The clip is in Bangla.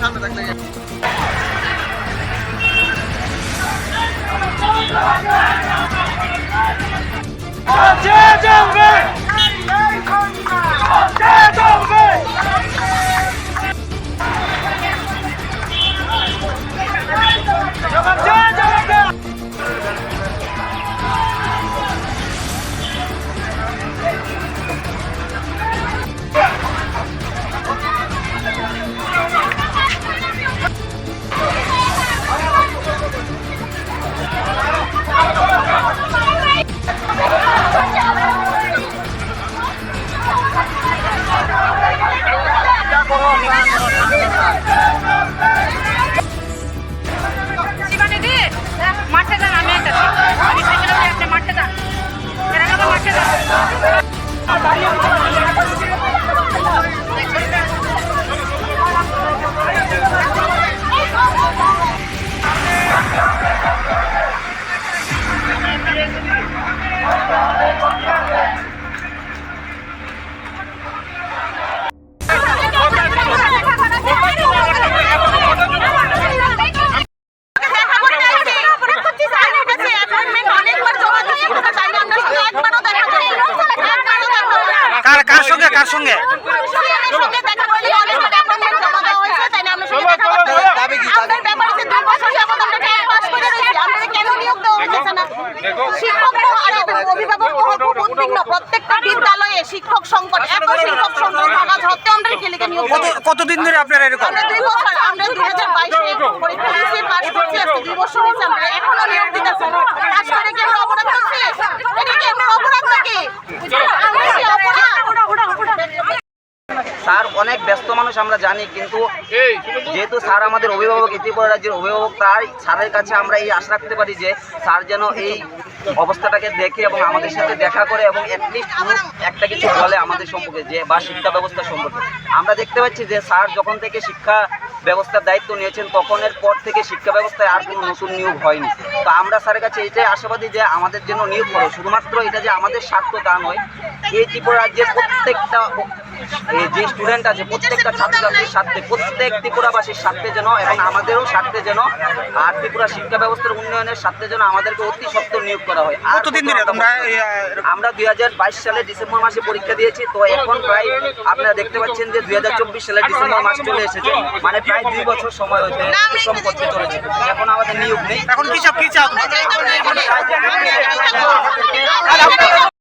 সামনে থাকতে Yeah. কার সঙ্গে? শিক্ষক সংকট কতদিন ধরে আপনারা এরকম? এখনও নিয়োগ অপরাধ করছি? অপরাধ নাকি আমরা কি অপরাধ স্যার অনেক ব্যস্ত মানুষ আমরা জানি কিন্তু যেহেতু স্যার আমাদের অভিভাবক ত্রিপুরা রাজ্যের অভিভাবক তাই স্যারের কাছে আমরা এই আশা রাখতে পারি যে স্যার যেন এই অবস্থাটাকে দেখে এবং আমাদের সাথে দেখা করে এবং অ্যাটলিস্ট একটা কিছু বলে আমাদের সম্পর্কে যে বা শিক্ষা ব্যবস্থা সম্পর্কে। আমরা দেখতে পাচ্ছি যে স্যার যখন থেকে শিক্ষা ব্যবস্থার দায়িত্ব নিয়েছেন তখনের পর থেকে শিক্ষা ব্যবস্থায় আর কোনো নতুন নিয়োগ হয়নি। তো আমরা স্যারের কাছে এটাই আশাবাদী যে আমাদের জন্য নিয়োগ করে। শুধুমাত্র এটা যে আমাদের স্বার্থ তা নয় এই ত্রিপুরা রাজ্যের প্রত্যেকটা এই যে স্টুডেন্ট আছে প্রত্যেকটা ছাত্রছাত্রীর স্বার্থে প্রত্যেক ত্রিপুরাবাসীর স্বার্থে যেন এবং আমাদেরও স্বার্থে যেন আর ত্রিপুরা শিক্ষা ব্যবস্থার উন্নয়নের স্বার্থে যেন আমাদেরকে অতি সত্ত্বর নিয়োগ করা হয়। আর কতদিন ধরে তোমরা আমরা দুই হাজার বাইশ সালে ডিসেম্বর মাসে পরীক্ষা দিয়েছি তো এখন প্রায় আপনারা দেখতে পাচ্ছেন যে দুই হাজার চব্বিশ সালে ডিসেম্বর মাস চলে এসেছে। মানে প্রায় দুই বছর সময় হয়েছে করতে চলেছে। এখন আমাদের নিয়োগ নেই। এখন কি চাও কি চাও